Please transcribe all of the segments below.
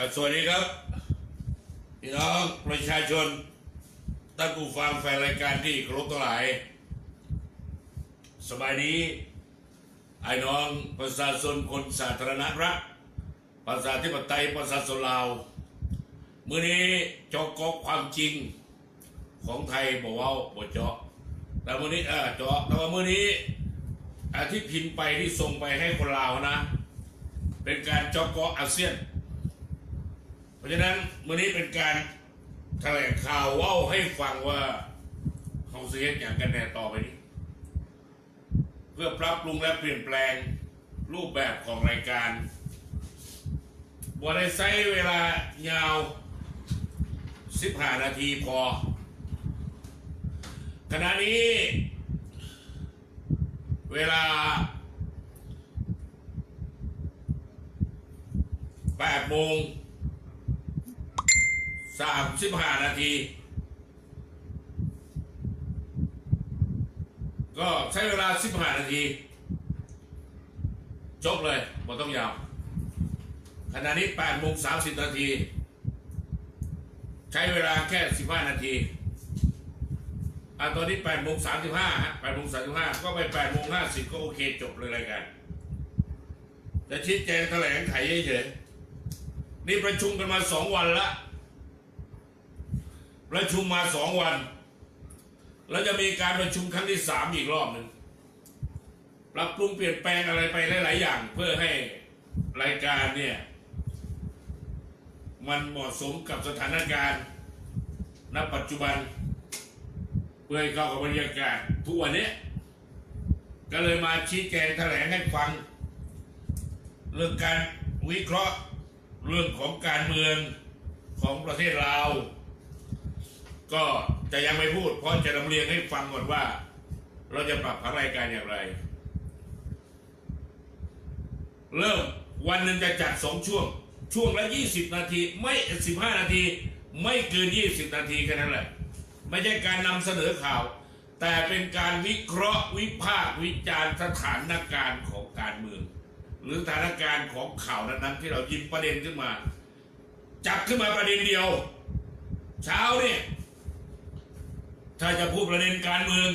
ครับสวัสดีครับ พี่น้องประชาชนท่านผู้ฟังแฟนรายการที่เคารพทั้งหลาย สบายดีไอ้น้องประชาชนคนสาธารณรัฐประชาธิปไตยประชาชนลาวมื่อนี้จอกกความจริงของไทยบอกว่าบ่เจาะแต่มื่อนี้เออเจาะแต่ว่ามื่อนี้อที่พิมพ์ไปที่ส่งไปให้คนลาวนะ เป็นการจอกกอาเซียน เพราะฉะนั้นมื่อนี้เป็นการแถลงข่าวว่าให้ฟังว่าเขาเสียอย่างกันแน่ต่อไปนี้ เพื่อปรับปรุงและเปลี่ยนแปลงรูปแบบของรายการบอได้ใช้เวลายาว15นาทีพอ ขณะนี้ เวลา8โมง 35นาที ก็ใช้เวลา15นาทีจบเลยบ่ต้องยาวขณะนี้8โมง30นาที ใช้เวลาแค่15นาทีอะตอนนี้8โมง35ฮะ8โมง35ก็ไป8โมง50ก็โอเคจบเลยรายการจะชี้แจงแถลงไขเฉยๆนี่ประชุมกันมาสองวันละ ประชุมมาสองวัน แล้วจะมีการประชุมครั้งที่สามอีกรอบหนึ่งปรับปรุงเปลี่ยนแปลงอะไรไปหลาย ๆ อย่าง เพื่อให้รายการเนี่ย มันเหมาะสมกับสถานการณ์ณปัจจุบัน เพื่อให้เข้ากับบรรยากาศทุกวันนี้ ก็เลยมาชี้แจงแถลงให้ฟัง เรื่องการวิเคราะห์เรื่องของการเมืองของประเทศลาว ก็จะยังไม่พูด เพราะจะนำเรียนให้ฟังก่อนว่า เราจะปรับรายการอย่างไร เริ่มวันหนึ่งจะจัดสองช่วง ช่วงละ20นาที ไม่15นาที ไม่เกิน20นาทีแค่นั้นแหละ ไม่ใช่การนำเสนอข่าว แต่เป็นการวิเคราะห์วิพากษ์วิจารณ์สถานการณ์ของการเมือง หรือสถานการณ์ของข่าวนั้นๆที่เราหยิบประเด็นขึ้นมา จับขึ้นมาประเด็นเดียว เช้าเนี่ย ถ้าจะพูดประเด็นการเมือง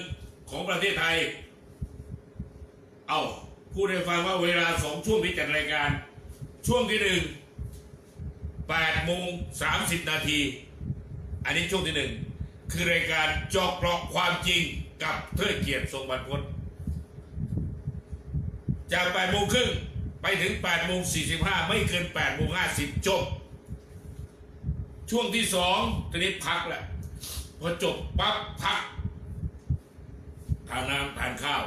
ของประเทศไทย เอาพูดให้ฟังว่าเวลาสองช่วงที่จัดรายการ ช่วงที่หนึ่งแปดโมงสามสิบนาที อันนี้ช่วงที่หนึ่งคือรายการจอกเปลาะความจริงกับเทิดเกียรติทรงบรรพตจากแปดโมงครึ่งไปถึงแปดโมงสี่สิบห้าไม่เกินแปดโมงห้าสิบจบ ช่วงที่สองตอนนี้พักแหละ พอจบปั๊บพักทานน้ำทานข้าว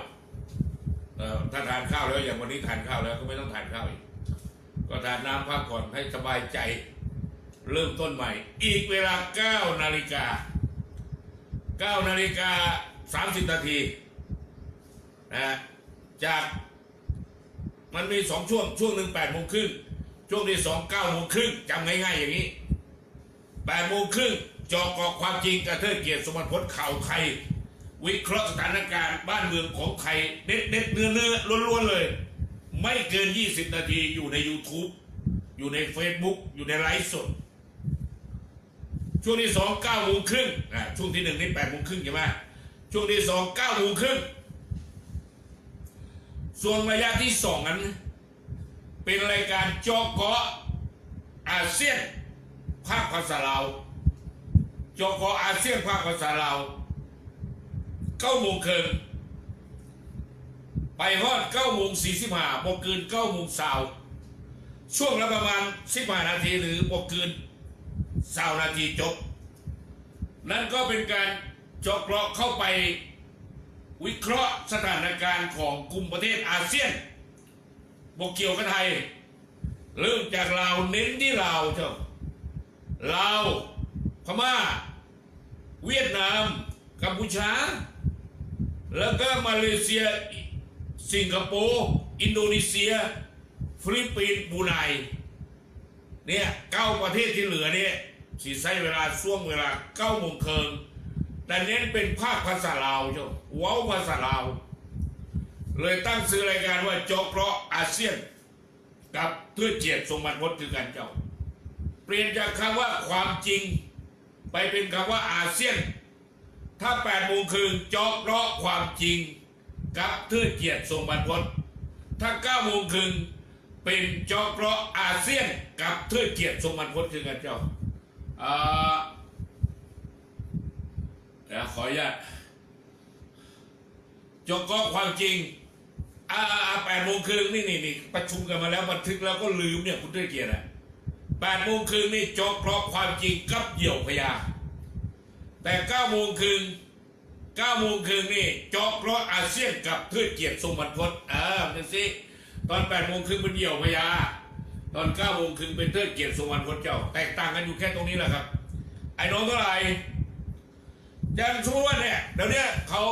ถ้าทานข้าวแล้วอย่างวันนี้ทานข้าวแล้วก็ไม่ต้องทานข้าวอีกก็ทานน้ำพักผ่อนให้สบายใจ เริ่มต้นใหม่ อีกเวลา 9 นาฬิกา 9 นาฬิกา 30 นาทีนะจากมันมีสองช่วง ช่วงหนึ่ง8โมงครึ่งช่วงที่สอง9โมงครึ่งจำง่ายๆอย่างนี้แปดโมงครึ่ง จอกอความจริงกระเทิดเกียรติสมบัติพจน์ข่าวไทย วิเคราะห์สถานการณ์บ้านเมืองของไทยเด็ดเด็ดเนื้อเนื้อล้วนๆเลย ไม่เกิน 20 นาทีอยู่ใน YouTube อยู่ใน Facebook อยู่ในไลฟ์สด ช่วงที่สองเก้าโมงครึ่งอ่าช่วงที่หนึ่งนี่แปดโมงครึ่งใช่ไหมช่วงที่สองเก้าโมงครึ่งส่วนระยะที่สองนั้น เป็นรายการจอเกาะอาเซียนภาคภาษาลาว จกอาเซียนภาคภาษาลาวเก้าโมงครึ่งไปฮอดเก้าโมงสี่สิบห้าบกเกินเก้าโมงสาวช่วงละประมาณสิบห้านาทีหรือบกเกินสาวนาทีจบ นั่นก็เป็นการจาะเกราะเข้าไปวิเคราะห์สถานการณ์ของกลุ่มประเทศอาเซียนบกเกี่ยวกับไทย เริ่มจากลาวเน้นที่ลาวเจ้าลาว พม่า เวียดนาม กัมพูชา แล้วก็มาเลเซีย สิงคโปร์ อินโดนีเซีย ฟิลิปปินส์บรูไนเนี่ยเก้าประเทศที่เหลือเนี่ยสีใช้เวลาช่วงเวลาเก้าโมงเคิงแต่เน้นเป็นภาคภาษาลาวเจ้าว้าภาษาลาว เลยตั้งซื้อรายการว่าจาะเกราะอาเซียน กับเพื่อเจียดทรงบันพจน์คือกันเจ้า เปลี่ยนจากคำว่าความจริง ไปเป็นคำว่าอาเซียน ถ้าแปดโมงครึ่งจาะเลาะความจริงกับเทือเกียรติทรงบรรพตถ้าเก้าโมงครึ่งเป็นจาะเลาะอาเซียนกับเทือเกียรติทรงบรรพตคือกันเจ้าอ่าเดี๋ยวขออนุญาตจาะเลาะความจริงอ่าแปดโมงครึ่งนี่นี่นี่ประชุมกันมาแล้วบันทึกแล้วก็ลืมเนี่ยคุณเทือเกียรติอะ แปดโมงครึ่งนี่จาะเลาะความจริงกับเหยี่ยวพญาแต่เก้าโมงครึ่งเก้าโมงครึ่งนี่จาะเพราะอาเซียนกับเทือเกียรติทรงบรรพตอ่าเป็นสิตอนแปดโมงครึ่งเป็นเหยี่ยวพญาตอนเก้าโมงครึ่งเป็นเทิดเกียรติทรงบรรพตเจ้า แตกต่างกันอยู่แค่ตรงนี้แหละครับ ไอ้น้องเท่าไหร่ย่างสมมติว่าเนี่ยเดี๋ยวนี้เขา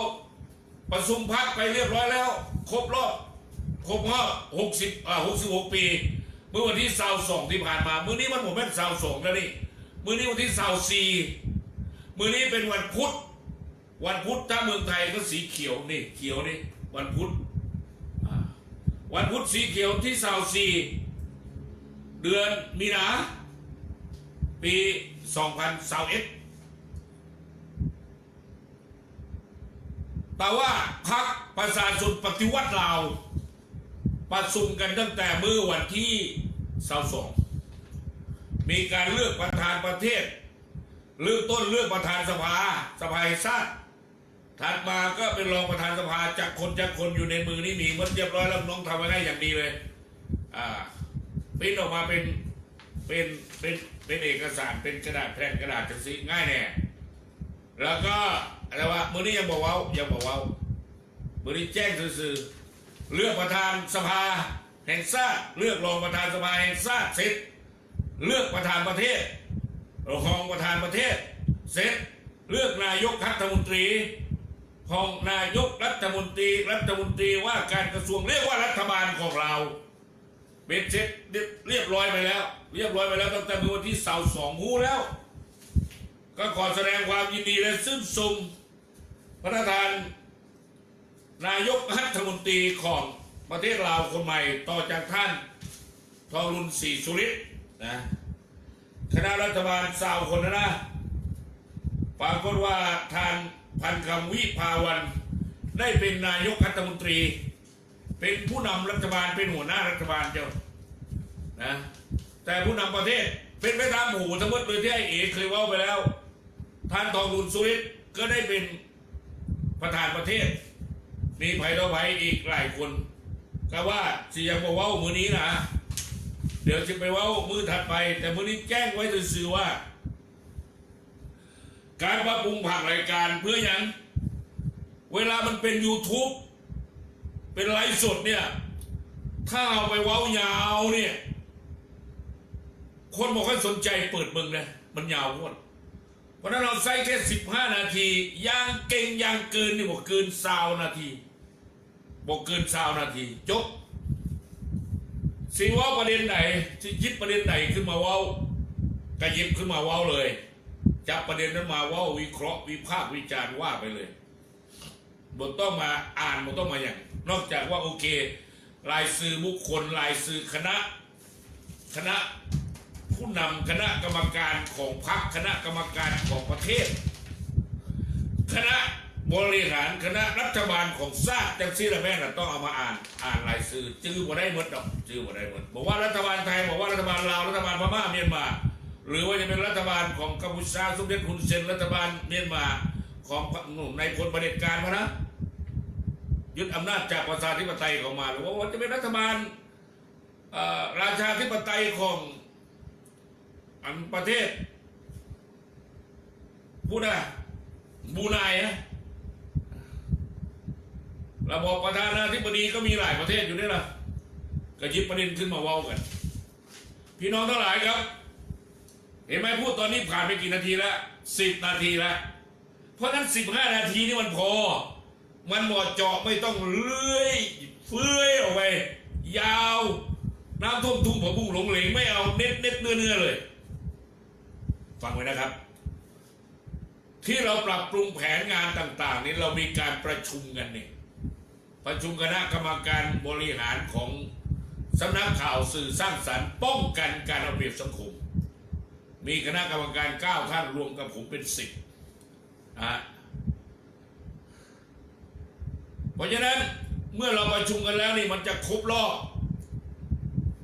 ประชุมพักไปเรียบร้อยแล้ว ครบรอบครบรอบหกสิบอ่าหกสิบหกปี มื่อวันที่เสาร์สองที่ผ่านมา มื้อนี้มันผมเป็นเสาร์สองแล้วนี่ มื้อนี้วันที่เสาร์สี่มือนี้เป็นวันพุธ วันพุธถ้าเมืองไทยก็สีเขียวนี่เขียวนี่วันพุธวันพุธสีเขียวที่เสาวสีเดือนมีนาปี2021แต่ว่าพักประชาชนปฏิวัติลาว ประชุมกันตั้งแต่เมื่อวันที่22มีการเลือกประธานประเทศเริ่มต้นเลือกประธานสภาสภาชาติถัดมาก็เป็นรองประธานสภาจากคนจากคนอยู่ในมือนี่มีหมันเรียบร้อยแล้วน้องทำไว้ให้อย่างดีเลย อ่าพิมพ์ออกมาเป็นเป็นเป็นเป็นเอกสารเป็นกระดาษแผ่นกระดาษจังสีง่ายแน่แล้วก็อะไรวะมือนี้ยังบอกว่ายังบอกว่ามือนี้แจ้งสื่อๆ เลือกประธานสภาแห่งชาติเลือกรองประธานสภาแห่งชาติเสร็จ เลือกประธานประเทศรองประธานประเทศ เสร็จ เลือกนายกรัฐมนตรีของนายกรัฐมนตรีรัฐมนตรีว่าการกระทรวงเรียกว่ารัฐบาลของเราเป็นเสร็จเรียบร้อยไปแล้ว เรียบร้อยไปแล้วตั้งแต่เมื่อวันที่เสาร์สองหูแล้ว ก็ขอแสดงความยินดีและซึ้งสุมพระประธาน นายกรัฐมนตรีของประเทศลาวคนใหม่ต่อจากท่านทองรุนศรีสุริตนะคณะรัฐบาลสาวคนนะนะปรากฏว่าทานพันคำวิภาวัน ได้เป็นนายกรัฐมนตรี เป็นผู้นำรัฐบาลเป็นหัวหน้ารัฐบาลเจ้านะแต่ผู้นำประเทศเป็นไปตามหูทั้งหมดโดยที่ไอ้เอกเคยว่าไปแล้ว ท่านทองรุนสุริตก็ได้เป็นประธานประเทศ มีไผ่ต่อไผ่อีกหลายคนก็ว่าสิยังบอกว่ามือนี้นะเดี๋ยวจะไปว่ามือถัดไป แต่มือนี้แจ้งไว้สื่อว่า การปรับปรุงผังรายการเพื่ออย่างเวลามันเป็น YouTube เป็นไลฟ์สดเนี่ย ถ้าเอาไปเว้ายาวเนี่ย คนบอกให้สนใจเปิดเบิ่งนะมันยาวหมดเพราะนั้นเราใช้แค่สิบห้านาที ย่างเก่งย่างเกินนี่บอกเกินซาวนาที บอกเกินซาวนาทีจบสิว่าประเด็นไหนที่ยิบประเด็นไหนขึ้นมาว้าก็ยิบขึ้นมาว้าเลยจับประเด็นนั้นมาว้าวิเคราะห์วิพากษ์วิจารณ์ว่าไปเลยบทต้องมาอ่านบทต้องมาอย่าง นอกจากว่าโอเครายสื่อบุคคลรายสื่อคณะ คณะผู้นำคณะกรรมการของพรรคคณะกรรมการของประเทศ คณะ บริหารคณะรัฐบาลของชาติจังซีละแม่น่ะต้องเอามาอ่านอ่านรายชื่อจื้อบ่ได้หมดดอกจื้อบ่ได้หมดบอกว่ารัฐบาลไทยบอกว่ารัฐบาลลาวรัฐบาลพม่าเมียนมา หรือว่าจะเป็นรัฐบาลของกัมพูชาสมเด็จฮุนเซนรัฐบาลเมียนมาของในพลประเด็จการมานะยึดอำนาจจากประชาธิปไตยเข้ามาหรือว่าจะเป็นรัฐบาลเอ่อราชาธิปไตยของอันประเทศพูดนะบรูไนนะ ระบบประธานาธิบดีก็มีหลายประเทศอยู่นี่ล่ะก็ยิบประเด็นขึ้นมาเว้ากัน พี่น้องทั้งหลายครับ เห็นไหมพูดตอนนี้ผ่านไปกี่นาทีแล้วสิบนาทีแล้วเพราะฉะนั้นสิบห้านาทีนี่มันพอ มันหมดเจาะไม่ต้องเลื่อยเฟื้อยออกไป ยาวน้ำท่วมทุ่งผับุ้งหลงเหลงไม่เอาเน็ตเน็ตเนื้อเนื้อเลย ฟังไว้นะครับ ที่เราปรับปรุงแผนงานต่าง ๆ นี้เรามีการประชุมกันเนี่ย ประชุมคณะกรรมการบริหารของสำนักข่าวสื่อสร้างสรรค์ป้องกันการเอาเปรียบสังคม มีคณะกรรมการเก้าท่านรวมกับผมเป็นสิบอะเพราะฉะนั้นเมื่อเราประชุมกันแล้วนี่มันจะครบรอบ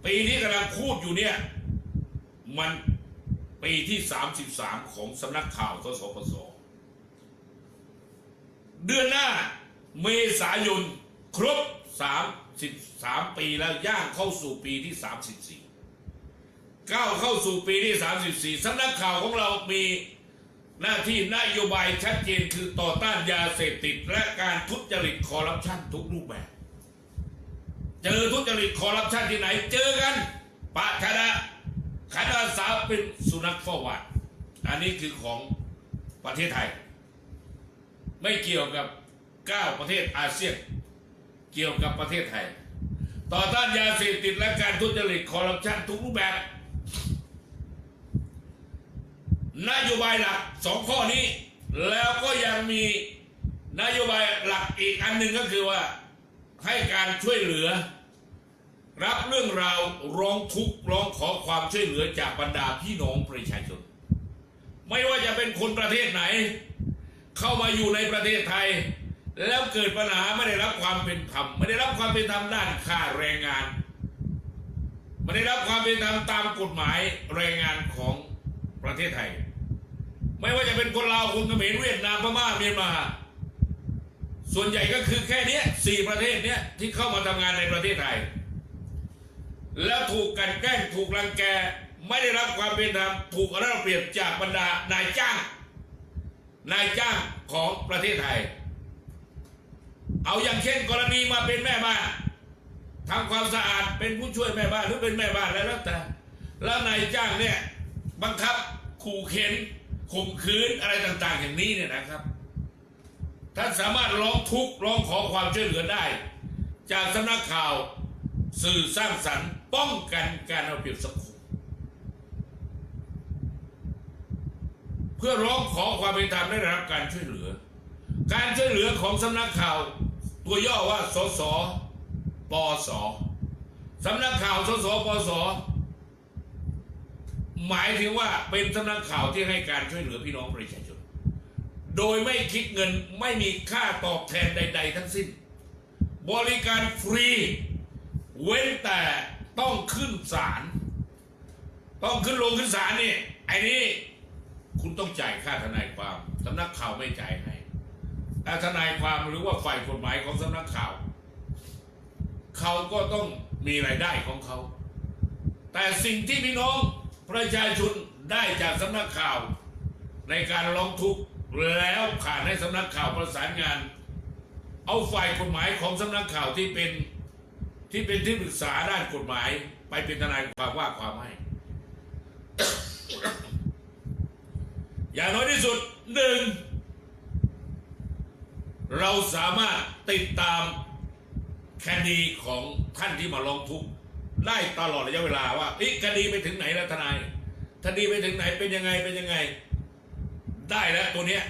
ปีที่กำลังพูดอยู่เนี่ย มันปีที่ 33 ของสำนักข่าวทสปสเดือนหน้าเมษายน ครบ33ปีแล้วย่างเข้าสู่ปีที่34ก้าวเข้าสู่ปีที่34สำนักข่าวของเรามีหน้าที่นโยบายชัดเจนคือต่อต้านยาเสพติด และการทุจริตคอร์รัปชันทุกรูปแบบ เจอทุจริตคอร์รัปชันที่ไหน เจอกันปะชนะขันอาสาเป็นสุนัขเฝ้าวัดอันนี้คือของประเทศไทย ไม่เกี่ยวกับ 9 ประเทศอาเซียน เกี่ยวกับประเทศไทย ต่อต้านยาเสพติดและการทุจริตคอร์รัปชันทุกรูปแบบ นโยบายหลักสองข้อนี้ แล้วก็ยังมีนโยบายหลักอีกอันหนึ่งก็คือว่าให้การช่วยเหลือ รับเรื่องราวร้องทุกข์ร้องขอความช่วยเหลือจากบรรดาพี่น้องประชาชน ไม่ว่าจะเป็นคนประเทศไหน เข้ามาอยู่ในประเทศไทย แล้วเกิดปัญหาไม่ได้รับความเป็นธรรมไม่ได้รับความเป็นธรรมด้านค่าแรงงานไม่ได้รับความเป็นธรรมตามกฎหมายแรงงานของประเทศไทย ไม่ว่าจะเป็นคนลาวคนเขมรเวียดนามพม่าเมียนมา ส่วนใหญ่ก็คือแค่นี้สี่ประเทศเนี้ยที่เข้ามาทำงานในประเทศไทย แล้วถูกกันแกล้งถูกรังแกไม่ได้รับความเป็นธรรมถูกเอารัดเอาเปรียบจากบรรดานายจ้าง นายจ้างของประเทศไทย เอาอย่างเช่นกรณีมาเป็นแม่บ้านทำความสะอาดเป็นผู้ช่วยแม่บ้านหรือเป็นแม่บ้านแล้วแต่แล้วนายจ้างเนี่ยบังคับขู่เข็นข่มขืนอะไรต่าง ๆ อย่างนี้เนี่ยนะครับ ท่านสามารถร้องทุกข์ร้องขอความช่วยเหลือได้ จากสำนักข่าวสื่อสร้างสรรค์ ป้องกันการเอาเปรียบสังคมเพื่อร้องขอความเป็นธรรมได้รับการช่วยเหลือ การช่วยเหลือของสำนักข่าว ตัวย่อว่าสสปสสำนักข่าวสสปสหมายถึงว่าเป็นสำนักข่าวที่ให้การช่วยเหลือพี่น้องประชาชน โดยไม่คิดเงินไม่มีค่าตอบแทนใด ๆ ทั้งสิ้น บริการฟรี เว้นแต่ต้องขึ้นศาลต้องขึ้นลงขึ้นศาลนี่ไอ้นี่คุณต้องจ่ายค่าทนายความสำนักข่าวไม่จ่ายให้ ทนายความหรือว่าฝ่ายกฎหมายของสำนักข่าว เขาก็ต้องมีรายได้ของเขา แต่สิ่งที่พี่น้องประชาชนได้จากสำนักข่าว ในการร้องทุกข์แล้วผ่านให้สำนักข่าวประสานงาน เอาฝ่ายกฎหมายของสำนักข่าวที่เป็นที่เป็นที่ปรึกษาด้านกฎหมาย ไปเป็นทนายความว่าความให้อย่างน้อยที่สุดหนึ่ง เราสามารถติดตามคดีของท่านที่มาร้องทุกข์ได้ตลอดระยะเวลาว่าอ๊ะคดีไปถึงไหนแล้วทนายคดีไปถึงไหนเป็นยังไงเป็นยังไง ได้แล้วตัวเนี้ย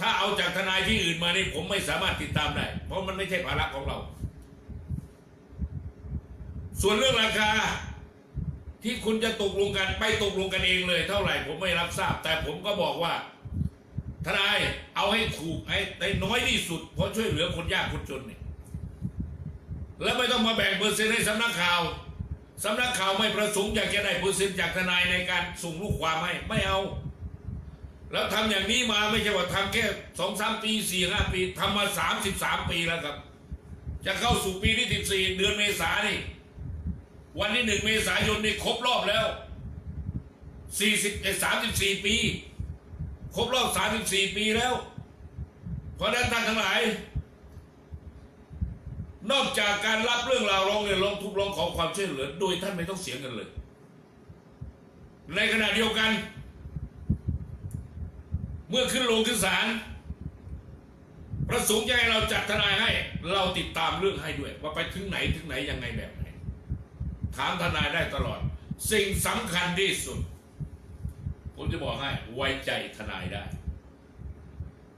ถ้าเอาจากทนายที่อื่นมานี่ผมไม่สามารถติดตามได้ เพราะมันไม่ใช่ภาระของเรา ส่วนเรื่องราคาที่คุณจะตกลงกันไปตกลงกันเองเลย เท่าไหร่ผมไม่รับทราบ แต่ผมก็บอกว่า ทนายเอาให้ถูกให้ได้น้อยที่สุด เพราะช่วยเหลือคนยากคนจนเนี่ยแล้วไม่ต้องมาแบ่งเปอร์เซ็นต์ให้สำนักข่าวสำนักข่าวไม่ประสงค์อยากจะได้เปอร์เซ็นต์จากทนายในการส่งลูกความให้ไม่เอา แล้วทำอย่างนี้มาไม่ใช่ว่าทำแค่สองสามปีสี่ห้าปีทำมาสามสิบสามปีแล้วครับ จะเข้าสู่ปีที่สิบสี่เดือนเมษานี่วันที่หนึ่งเมษายนนี่ครบรอบแล้วสี่สิบสามสิบสี่ปี ครบรอบสามสิบสี่ปีแล้ว เพราะฉะนั้นท่านทั้งหลาย นอกจากการรับเรื่องราวร้องเรียนร้องทุกข์ร้องขอความช่วยเหลือ โดยท่านไม่ต้องเสียเงินเลย ในขณะเดียวกัน เมื่อขึ้นลงขึ้นศาลประสงค์จะให้เราจัดทนายให้ เราติดตามเรื่องให้ด้วย ว่าไปถึงไหนถึงไหนยังไงแบบไหน ถามทนายได้ตลอด สิ่งสำคัญที่สุด ผมจะบอกให้ไว้ใจทนายได้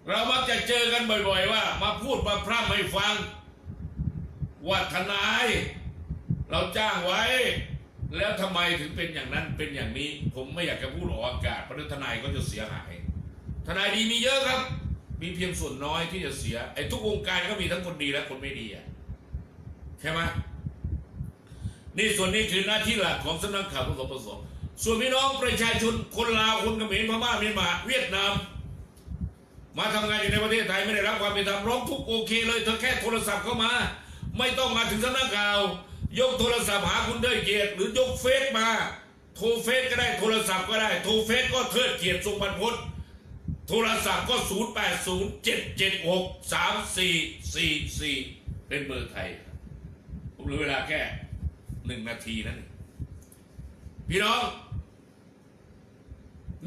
เรามักจะเจอกันบ่อยๆว่า มาพูดมาพร่ำให้ฟัง ว่าทนาย เราจ้างไว้ แล้วทำไมถึงเป็นอย่างนั้นเป็นอย่างนี้ ผมไม่อยากจะพูดออกอากาศเพราะทนายก็จะเสียหาย ทนายดีมีเยอะครับ มีเพียงส่วนน้อยที่จะเสียไอ้ทุกวงการก็มีทั้งคนดีและคนไม่ดีอะใช่ไหมนี่ส่วนนี้คือหน้าที่หลักของสำนักข่าวของสปส ส่วนพี่น้องประชาชนคนลาวคนเขมรพม่าเมียนมาเวียดนาม มาทำงานอยู่ในประเทศไทยไม่ได้รับความเป็นธรรมร้องทุกข์โอเคเลยเธอแค่โทรศัพท์เข้ามา ไม่ต้องมาถึงสำนักข่าว ยกโทรศัพท์หาคุณเทิดเกียรติหรือยกเฟซมา โทรเฟซก็ได้โทรศัพท์ก็ได้โทรเฟซก็เทิดเกียรติทรงบรรพตโทรศัพท์ก็ 0 8 0 7 7 6 3 4 4 4 เป็นเบอร์ไทย ผมเหลือเวลาแค่หนึ่งนาทีนั่นเอง พี่น้อง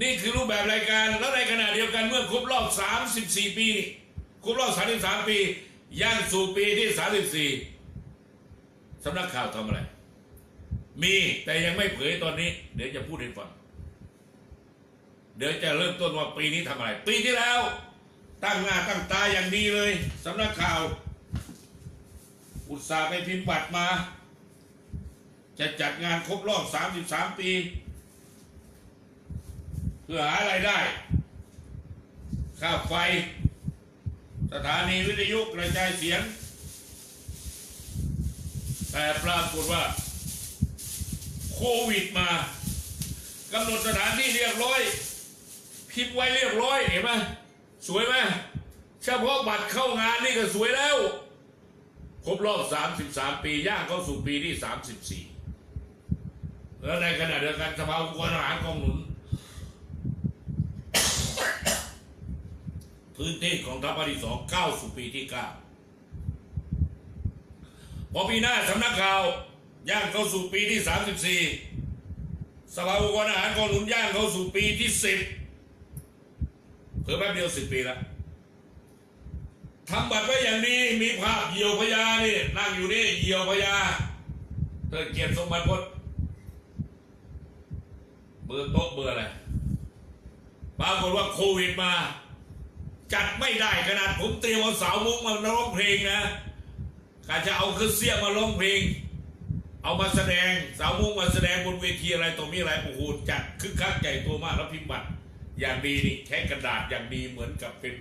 นี่คือรูปแบบรายการแล้วในขณะเดียวกันเมื่อครบรอบ 34 ปีครบรอบ 33 ปีย่างสู่ปีที่ 34สำนักข่าวทำอะไร มีแต่ยังไม่เผยตอนนี้ เดี๋ยวจะพูดให้ฟังเดี๋ยวจะเริ่มต้นว่าปีนี้ทำอะไร ปีที่แล้ว ตั้งหน้าตั้งตาอย่างดีเลยสำนักข่าว อุตสาห์ไปพิมพ์บัตรมา จะจัดงานครบรอบ 33 ปี เพื่อหารายได้ ค่าไฟ สถานีวิทยุกระจายเสียง แต่ปรากฏว่า โควิดมากำหนดสถานที่เรียบร้อย พิมพ์ไว้เรียบร้อยเห็นไหมสวยไหมเฉพาะบัตรเข้างานนี่ก็สวยแล้ว ครบรอบ 33 ปี ย่างเข้าสู่ปีที่ 34 แล้วในขณะเดียวกันสภาองค์กรอาหารกองหนุน พื้นที่ของทัพภาคที่สองก้าสู่ปีที่เก้าพอปีหน้าสำนักข่าวย่างเข้าสู่ปีที่สามสิบสี่สภาองค์กรอาหารกองหนุนย่างเข้าสู่ปีที่สิบเพิ่มแป๊บเดียวสิบปีละทำบัตรไว้อย่างดีมีภาพเหยี่ยวพญานี่นั่งอยู่นี่เหยี่ยวพญาเทิเกียรติสมบัติพจน์ เบอร์โต๊ะเบอร์อะไรปรากฏว่าโควิดมา จัดไม่ได้ขนาดผมเตรียมเอาสาวมุกมาร้องเพลงนะกาจะเอาเครื่องเสียมาร้องเพลง เอามาแสดงสาวมุกมาแสดงบนเวทีอะไรตรงนี้อะไรโอ้โหจัดคึกคักใหญ่โตมากแล้วพิมพ์บัตรอย่างดีนี่แค่กระดาษอย่างดีเหมือนกับเป็น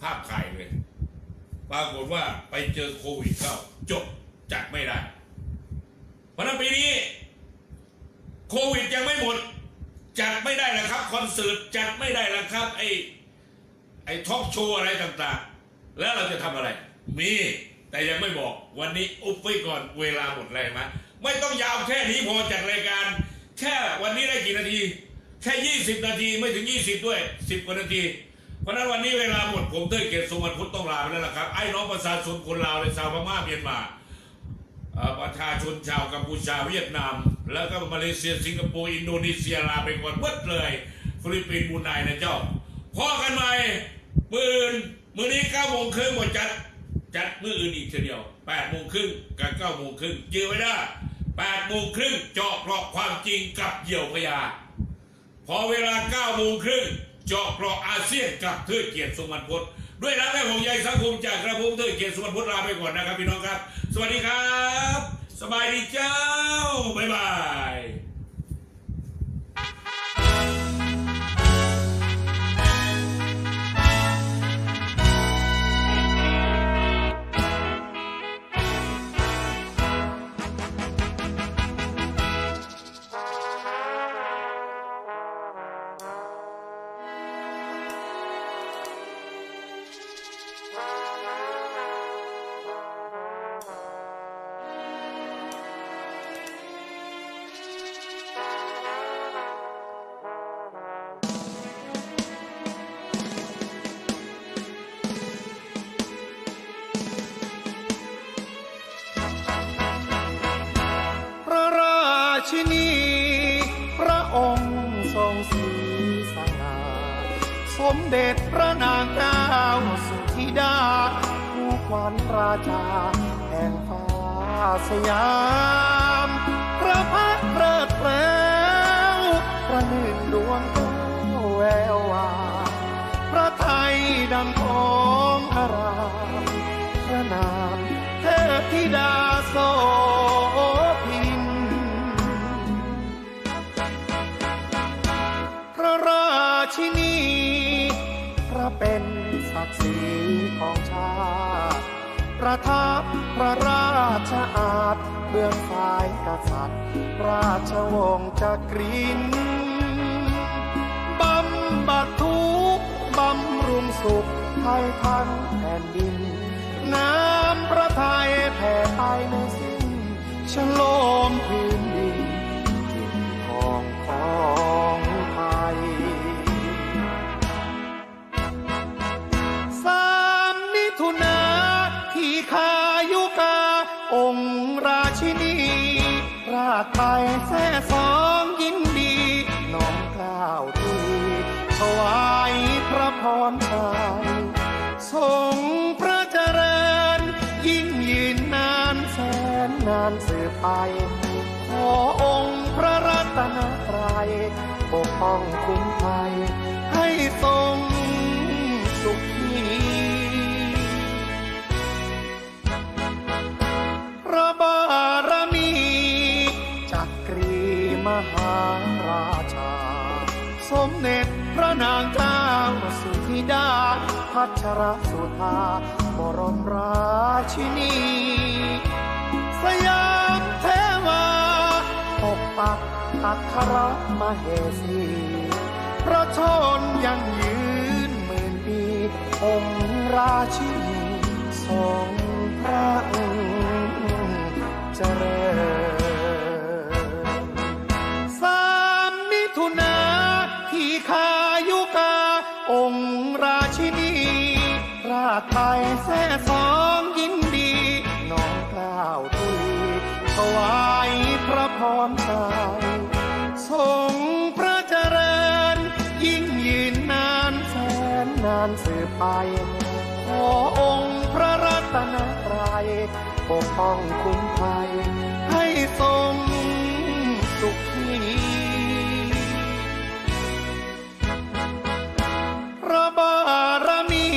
ภาพถ่ายเลย ปรากฏว่าไปเจอโควิดเข้าจบจัดไม่ได้ เพราะนั้นปีนี้ โควิดยังไม่หมด จัดไม่ได้แล้วครับคอนเสิร์ตจัดไม่ได้แล้วครับไอ้ไอ้ท็อกโชว์อะไรต่างๆ แล้วเราจะทำอะไร มีแต่ยังไม่บอกวันนี้อุบไว้ก่อนเวลาหมดเลยไหมไม่ต้องยาวแค่นี้พอจัดรายการ แค่วันนี้ได้กี่นาที แค่ยี่สิบนาทีไม่ถึงยี่สิบด้วยสิบกว่านาทีเพราะนั้นวันนี้เวลาหมดผมเต้ยเกียรติสมบัติพุทธต้องลาไปแล้วล่ะครับไอ้น้องประชาชนคนลาวเลยชาวพม่าเมียนมาประชาชนชาวกัมพูชาเวียดนาม แล้วก็มาเลเซียสิงคโปร์อินโดนีเซียลาไปก่อนหมดเลย ฟิลิปปินส์บูไนนะเจ้าพ่อกันใหม่มืออื่นมือนี้เก้าโมงครึ่งหมดจัด จัดมืออื่นอีกทีเดียวแปดโมงครึ่งกับเก้าโมงครึ่งยืนไว้ได้แปดโมงครึ่งเจาะเปลาะความจริงกับเหยี่ยวพญาพอเวลาเก้าโมงครึ่งเจาะเปลาะอาเซียนกับเทิดเกียรติสมบัติพจน์ด้วยรักและห่วงใยสังคมจากกระผมเทิดเกียรติสมบัติพจน์ลาไปก่อนนะครับพี่น้องครับ สวัสดีครับ สบายดีเจ้า บ๊ายบาย สมเด็จพระนางเจ้าสุธิดา ผู้ขวัญราชาแห่งฟ้าสยามพระพักตร์เพลิดเพล้วประหนึ่งดวงแก้วแวววาพระไทยดังของอารามพระนามเทพธิดาโส ประทับพระราชอาณเบื้องฝ่ายกษัตริย์ ราชวงศ์จักรินบำบัดทุกบำรุงสุขไทยทั้งแผ่นดิน น้ำพระทัยแผ่ไปไม่สิ้นฉลมพื้นาชไทยแท้สองยินดี น้อมกล้าวทีถวายพระพรชัยทรงพระเจริญ ยิ่งยืนนานแสนนานสืบไป ขอองค์พระรัตนตรัยปกป้องคุ้มภัยให้ทรง พัชรสุธาบรมราชินี สยามเทวาปกปักอัครมเหสี พระชนยังยืนหมื่นปี องค์ราชินีทรงพระองค์เจริญ ไปขอองค์พระรัตนตรัยปกป้องคุ้มภัยให้ทรงสุขีพระบารมี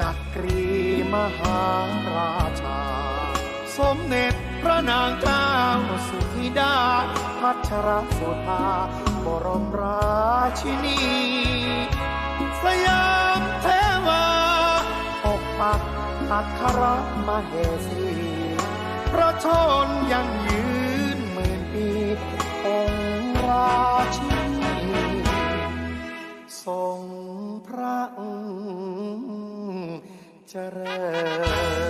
จักรีมหาราชา สมเด็จพระนางเจ้าสุธิดา พัชรสุธาบรมราชินี สยามเทวาอกปักอัครมเหสีพระชนยังยืนหมื่นปีองค์ราชินีทรงพระเจริญ